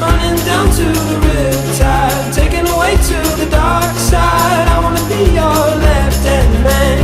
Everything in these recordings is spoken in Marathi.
running down to the riptide, taken away to the dark side. I wanna be your left hand man.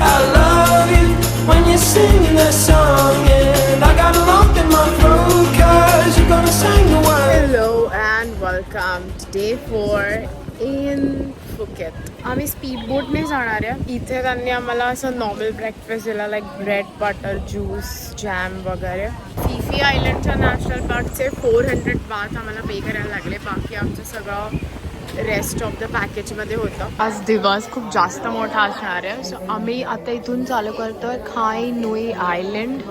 I love you when you're singing that song, and I got a lump in my throat, you're gonna sing the word. Hello and welcome to day four in Phuket. आम्ही स्पीडबोटने जाणार आहे. इथे त्यांनी आम्हाला असं नॉर्मल ब्रेकफास्ट दिला like bread butter juice jam वगैरे. फिफी आयलंडच्या नॅशनल पार्कचे फोर हंड्रेड बाथ आम्हाला पे करायला लागले. बाकी आमचं सगळं रेस्ट ऑफ द पॅकेजमध्ये होतं. आज दिवस खूप जास्त मोठा असणार आहे. सो आम्ही आता इथून चालू करतोय खाय नुई आयलंड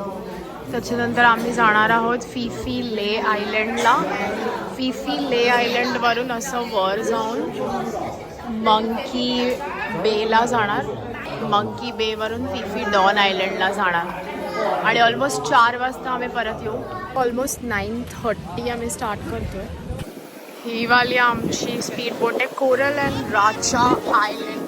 त्याच्यानंतर आम्ही जाणार आहोत फिफी ले. आयलंडला फिफी ले आयलंडवरून असं वर जाऊन मंकी बेला जाणार. मंकी बेवरून फिफी डॉन आयलंडला जाणार. आणि ऑलमोस्ट चार वाजता आम्ही परत येऊ. ऑलमोस्ट नाईन थर्टी आम्ही स्टार्ट करतोय. ही वाली आमची स्पीड बोट आहे. कोरल अँड राचा आयलंड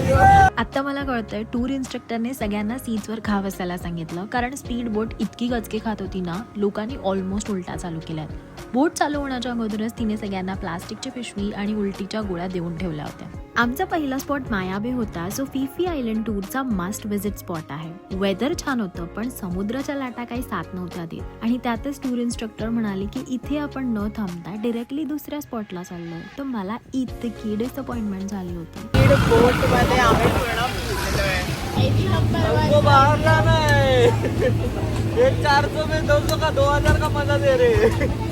आत्ता आता मला कळतंय टूर इन्स्ट्रक्टरने सगळ्यांना सीट्सवर खा बसायला सांगितलं. कारण स्पीड बोट इतकी गचके खात होती ना लोकांनी ऑलमोस्ट उलटा चालू केल्यात. बोट चालू होण्याच्या अगोदरच तिने सगळ्यांना प्लास्टिकची पिशवी आणि उलटीच्या गोळ्या देऊन ठेवल्या होत्या. आमचा पहिला स्पॉट मायाबे होता जो फिफी आयलंड टूरचा मस्ट विजिट स्पॉट आहे. वेदर छान होतं पण समुद्राच्या लाटा काही साथ नव्हत्या देत. आणि त्यातच टूर इन्स्ट्रक्टर म्हणाले की इथे आपण न थांबता डिरेक्टली दुसऱ्या स्पॉटला चाललो. तर मला इतकी डिसअपॉइंटमेंट झाली होती. है चार सौ में दो सौ का दो हजार का मजा दे रहे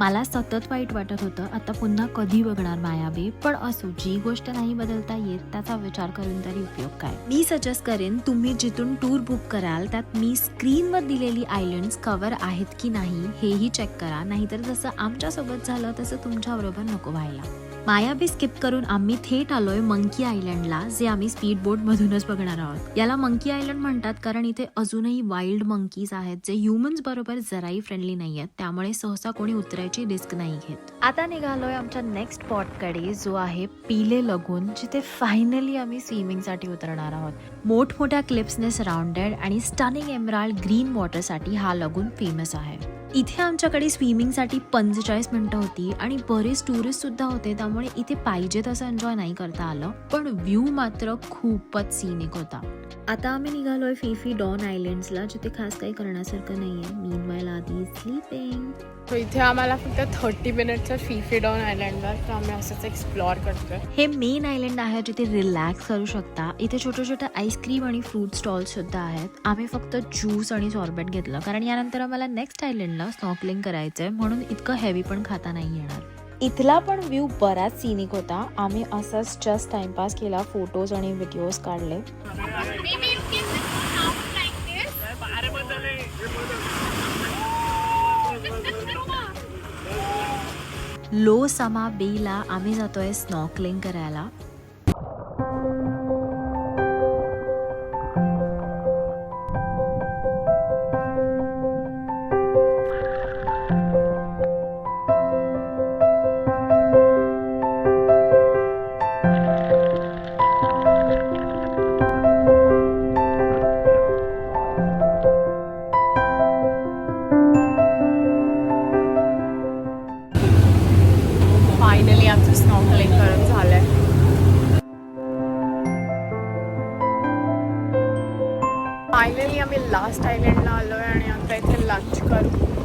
मला सतत वाईट वाटत होतं. आता पुन्हा कधी बघणार मायाबी? पण असो जी गोष्ट नाही बदलता येत त्याचा विचार करून तरी उपयोग काय? मी सजेस्ट करेन तुम्ही जिथून टूर बुक कराल त्यात मी स्क्रीनवर दिलेली आयलंड्स कव्हर आहेत की नाही हेही चेक करा. नाहीतर जसं आमच्यासोबत झालं तसं तुमच्याबरोबर नको व्हायला. मायाबी स्किप करून आम्ही थेट आलोय मंकी आयलंडला जे आम्ही स्पीड बोट मधूनच बघणार आहोत. याला मंकी आयलंड म्हणतात कारण इथे अजूनही वाईल्ड मंकीज आहेत जे ह्युमन्स बरोबर जराही फ्रेंडली नाही आहेत त्यामुळे सहसा कोणी उतरायची रिस्क नाही घेत. आता निघालोय आमच्या नेक्स्ट स्पॉटकडे जो आहे पिले लगून जिथे फायनली आम्ही स्विमिंगसाठी उतरणार आहोत. मोठमोठ्या क्लिप्सने सराउंडेड आणि स्टनिंग एमराल्ड ग्रीन वॉटरसाठी हा लगून फेमस आहे. इथे आमच्याकडे स्विमिंगसाठी पंचेचाळीस मिनिटं होती आणि बरेच टुरिस्ट सुद्धा होते त्यामुळे इथे पाहिजे तसं एन्जॉय नाही करता आलं. पण व्ह्यू मात्र खूपच सिनिक होता. आता आम्ही निघालोय फिफी डॉन आयलंड्सला जिथे खास काही करण्यासारखं नाहीये. मीन वाईल आधी स्लीपिंग तो इथे आम्हाला फक्त थर्टी मिनिटचं फिफी डाऊन आयलंडवर तर आम्ही असंच एक्सप्लोअर करतोय. हे मेन आयलंड आहे जिथे रिलॅक्स करू शकता. इथे छोटे छोटे आईस्क्रीम आणि फ्रूट स्टॉल सुद्धा आहेत. आम्ही फक्त ज्यूस आणि सॉर्बेट घेतलं. कारण यानंतर आम्हाला नेक्स्ट आयलंडला स्नॉकलिंग करायचंय. म्हणून इतकं हेवी पण खाता नाही येणार. इथला पण व्ह्यू बराच सिनिक होता. आम्ही असंच जस्ट टाइमपास केला फोटोज आणि व्हिडिओज काढले. लो समा बेला आम्ही जातोय स्नॉकलिंग करायला.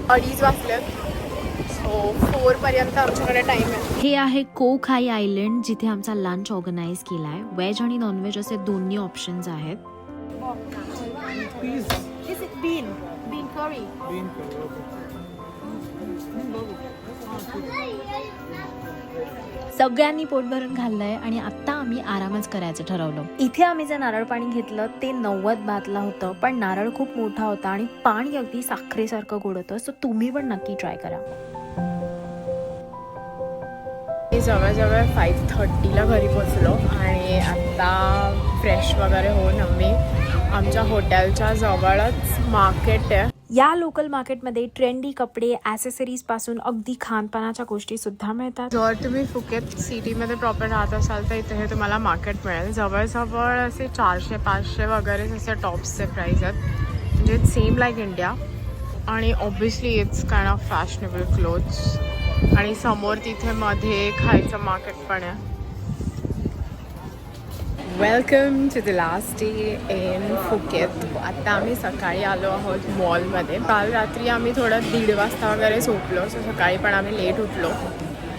अडीच आहे. हे आहे कोखाई आयलंड जिथे आमचा लंच ऑर्गनाईज केलाय. व्हेज आणि नॉनव्हेज असे दोन्ही ऑप्शन्स आहेत. बीन बीन करी सगळ्यांनी पोट भरून खाल्लंय आणि आता आम्ही आरामच करायचं ठरवलं. इथे आम्ही जे नारळ पाणी घेतलं ते नव्वद बातला होतं पण नारळ खूप मोठा होता आणि पाणी अगदी साखरेसारखं गोड होतं सो तुम्ही पण नक्की ट्राय करा. मी जवळजवळ फाईव्ह थर्टीला घरी पोचलो आणि आत्ता फ्रेश वगैरे होऊन आम्ही आमच्या हॉटेलच्या जवळच मार्केट आहे. या लोकल मार्केटमध्ये ट्रेंडी कपडे ॲसेसरीजपासून अगदी खानपानाच्या गोष्टी सुद्धा मिळतात. जर तुम्ही फुकेत सिटीमध्ये प्रॉपर राहत असाल तर इथे हे तुम्हाला मार्केट मिळेल. जवळजवळ असे चारशे पाचशे वगैरे असे टॉप्सचे प्राईस आहेत. म्हणजे सेम लाईक इंडिया आणि obviously it's kind of fashionable clothes आणि समोर तिथे मध्ये खायचं मार्केट पण आहे. Welcome to the last day in Phuket आत्ता आम्ही सकाळी आलो आहोत मॉलमध्ये काल रात्री आम्ही थोडं दीड वाजता वगैरे झोपलो सो सकाळी पण आम्ही लेट उठलो.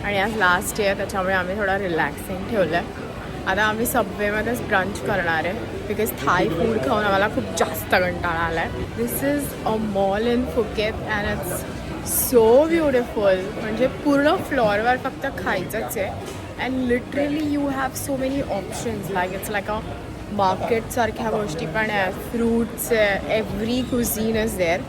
आणि आज लास्ट डे आहे त्याच्यामुळे आम्ही थोडं रिलॅक्सिंग ठेवलं आहे आता आम्ही सबवेमध्येच ब्रंच करणार आहे बिकॉज थाय फूड खाऊन आम्हाला खूप जास्त कंटाळा आला आहे this is a mall in Phuket and it's so beautiful म्हणजे पूर्ण फ्लॉरवर फक्त खायचंच आहे. And literally you have so many options like it's like a मार्केटसारख्या गोष्टी पण आहे. फ्रूट्स आहे. एव्हरी कुझीन इज देअर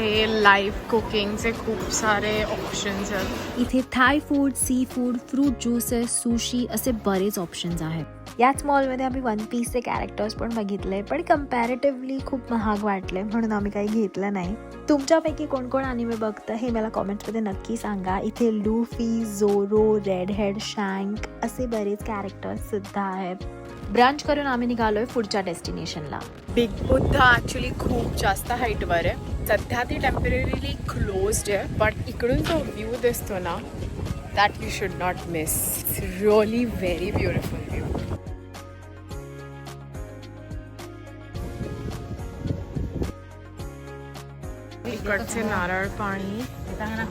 हे लाईव्ह कुकिंगचे खूप सारे ऑप्शन्स आहेत. इथे Thai food sea food fruit juices sushi असे बरेच ऑप्शन्स आहेत. याच मॉलमध्ये आम्ही वन पीसचे कॅरेक्टर्स पण बघितले पण कम्पॅरेटिव्हली खूप महाग वाटले म्हणून आम्ही काही घेतलं नाही. तुमच्यापैकी कोण कोण अनिमे बघतं हे मला कॉमेंट्समध्ये नक्की सांगा. इथे Luffy Zoro red head Shanks असे बरेच कॅरेक्टर्स सुद्धा आहेत. ब्रांच करून आम्ही निघालोय पुढच्या डेस्टिनेशनला बिग बुद्धा ॲक्च्युली खूप जास्त हाईटवर आहे. सध्या ती टेम्पररीली क्लोज्ड आहे बट इकडून जो व्ह्यू दिसतो ना that should should not miss really very beautiful view. इकडचे नारळ पाणी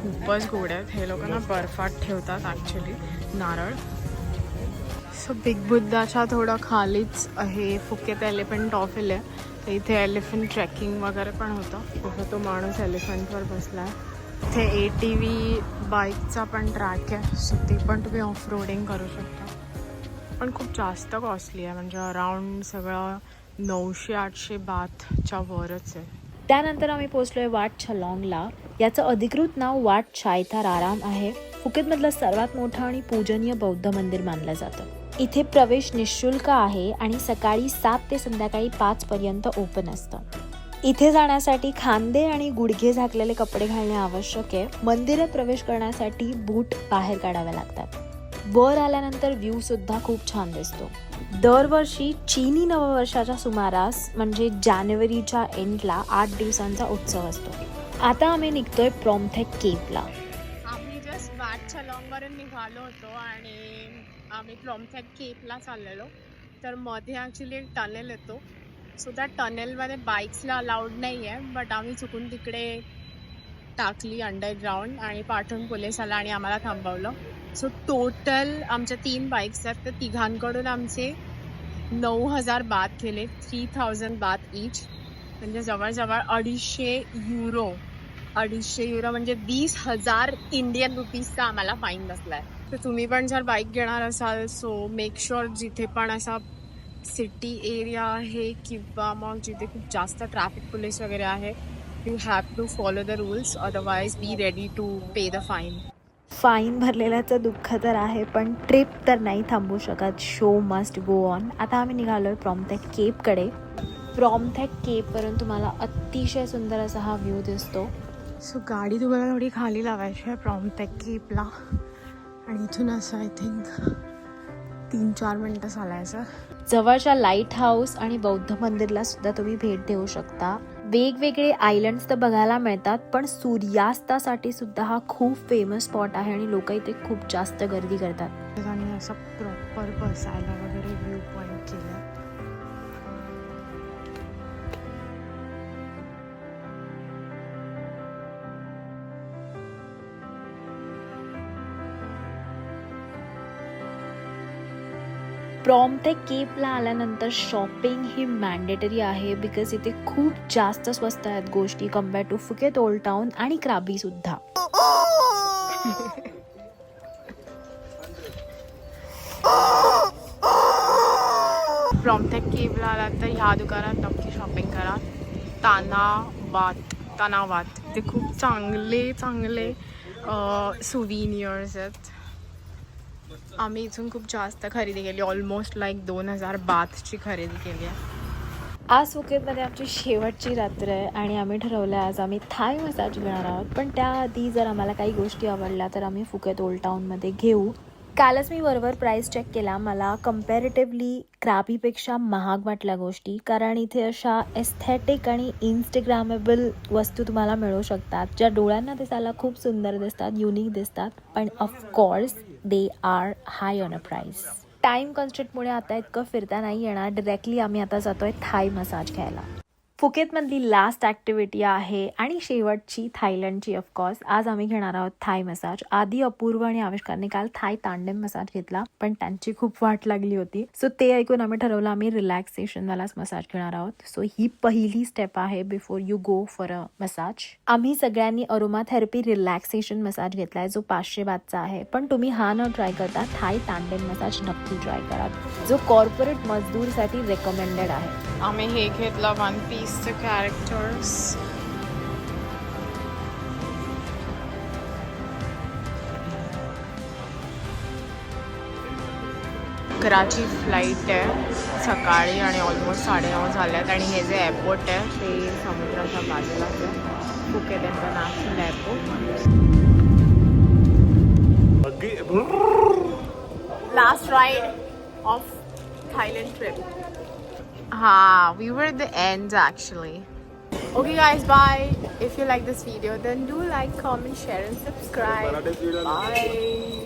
खूपच गोड आहेत. हे लोकांना बर्फात ठेवतात ॲक्च्युली नारळ. सो बिग बुद्धाच्या थोडं खालीच हे फुकेत एलिफंट टॉफिल आहे तर इथे एलिफंट ट्रेकिंग वगैरे पण होतं. बघा तो माणूस एलिफंटवर बसला आहे इथे ए टी व्ही बाईकचा पण ट्रॅक आहे. सो ते पण तुम्ही ऑफ रोडिंग करू शकता. पण खूप जास्त कॉस्टली आहे. म्हणजे अराऊंड सगळं नऊशे आठशे बाथच्या वरच आहे. त्यानंतर आम्ही पोहोचलोय वाट छलॉंगला. याचं अधिकृत नाव वाट चायथार आराम आहे. फुकेतमधलं सर्वात मोठं आणि पूजनीय बौद्ध मंदिर मानलं जातं. इथे प्रवेश निशुल्क आहे आणि सकाळी सात ते संध्याकाळी पाच पर्यंत ओपन असतं. इथे जाण्यासाठी खांदे आणि गुडघे झाकलेले कपडे घालणे आवश्यक आहे. मंदिरात प्रवेश करण्यासाठी बूट बाहेर काढावे लागतात. वर आल्यानंतर व्ह्यू सुद्धा खूप छान दिसतो. दरवर्षी चीनी नववर्षाच्या सुमारास म्हणजे जानेवारीच्या एंडला आठ दिवसांचा उत्सव असतो. आता आम्ही निघतोय प्रॉमथेक केपला. आम्ही जस्ट वाट छलाँगवरून निघालो होतो आणि आम्ही प्लॉमथॅक केपला चाललेलो. तर मध्ये ॲक्च्युली एक टनेल येतो. सो त्या टनेलमध्ये बाईक्सला अलाउड नाही आहे बट आम्ही चुकून तिकडे टाकली अंडरग्राऊंड आणि पाठवून पोलीस आला आणि आम्हाला थांबवलं. सो टोटल आमच्या तीन बाईक्स आहेत तर तिघांकडून आमचे नऊ हजार बात केले थ्री थाउजंड बात इच म्हणजे जवळजवळ अडीचशे युरो अडीचशे युरो म्हणजे वीस हजार इंडियन रुपीजचा आम्हाला फाईन बसला आहे तर तुम्ही पण जर बाईक घेणार असाल सो मेक शुअर जिथे पण असा सिटी एरिया आहे किंवा मग जिथे खूप जास्त ट्रॅफिक पोलीस वगैरे आहे you have to follow the rules otherwise be ready to pay the fine fine भरलेल्याचं दुःख तर आहे पण ट्रिप तर नाही थांबू शकत. शो मस्ट गो ऑन आता आम्ही निघालोय प्रॉमथॅक केपकडे प्रॉमथॅक केपवरून तुम्हाला अतिशय सुंदर असा हा व्ह्यू दिसतो. सो गाडी तुम्हाला थोडी खाली लावायची आहे प्रॉमटॅक केपला आणि इथून असं आय थिंक तीन चार मिनटं चालायचं जवळच्या लाइट हाऊस आणि बौद्ध मंदिरला सुद्धा तुम्ही भेट देऊ शकता. वेगवेगळे आयलंड्स तर बघायला मिळतात पण सूर्यास्तासाठी सुद्धा हा खूप फेमस स्पॉट आहे आणि लोक इथे खूप जास्त गर्दी करतात. आणि असं प्रॉपर बसायला वगैरे व्ह्यू पॉईंट केलं. प्रॉम ते केपला आल्यानंतर शॉपिंग ही मॅन्डेटरी आहे बिकॉज इथे खूप जास्त स्वस्त आहेत गोष्टी compare to Phuket old town आणि क्राबी सुद्धा. प्रॉमटॅक केवला आला तर ह्या दुकानात नक्की शॉपिंग करा. तानावात तानावात ते खूप चांगले चांगले सुविनियर्स आहेत. आम्ही इथून खूप जास्त खरेदी केली. ऑलमोस्ट लाईक दोन हजार बाथची खरेदी केली आहे. आज फुकेतमध्ये आमची शेवटची रात्र आहे आणि आम्ही ठरवलं आज आम्ही थाय मसाज घेणार आहोत. पण त्याआधी जर आम्हाला काही गोष्टी आवडल्या तर आम्ही फुकेत ओल्ड टाऊनमध्ये घेऊ. कालच मी वरवर प्राईस चेक केला. मला कम्पॅरेटिव्हली क्राबीपेक्षा महाग वाटल्या गोष्टी. कारण इथे अशा एस्थेटिक आणि इन्स्टाग्रामेबल वस्तू तुम्हाला मिळू शकतात. ज्या डोळ्यांना दिसायला खूप सुंदर दिसतात युनिक दिसतात. पण of course they are high on a price time कॉन्स्टंटमुळे आता इतकं फिरता नाही येणार. डिरेक्टली आम्ही आता जातो आहे थाय मसाज घ्यायला. फुकेतमधली लास्ट ॲक्टिव्हिटी आहे आणि शेवटची थायलंडची ऑफकोर्स आज आम्ही घेणार आहोत थाय मसाज. आधी अपूर्व आणि आविष्कारने काल थाय तांडेम मसाज घेतला पण त्यांची खूप वाट लागली होती. सो ते ऐकून आम्ही ठरवलं आम्ही रिलॅक्सेशनवालाच मसाज घेणार आहोत. सो ही पहिली स्टेप आहे before you go for a massage आम्ही सगळ्यांनी अरोमा थेरपी रिलॅक्सेशन मसाज घेतलाय जो पाचशे बातचा आहे. पण तुम्ही हा न ट्राय करता थाय तांडेम मसाज नक्की ट्राय करा. जो कॉर्पोरेट मजदूरसाठी रेकमेंडेड आहे. आम्ही हे घेतलं वन पीसचे कॅरेक्टर्स कराची फ्लाईट आहे. सकाळी आणि ऑलमोस्ट साडेनऊ झाल्यात. आणि हे जे एअरपोर्ट आहे ते समुद्राच्या बाजूलाच आहे. Phuket international airport last ride of Thailand trip Ha, we were at the end actually. Okay guys, bye. If you like this video, then do like, comment, share and subscribe. Bye.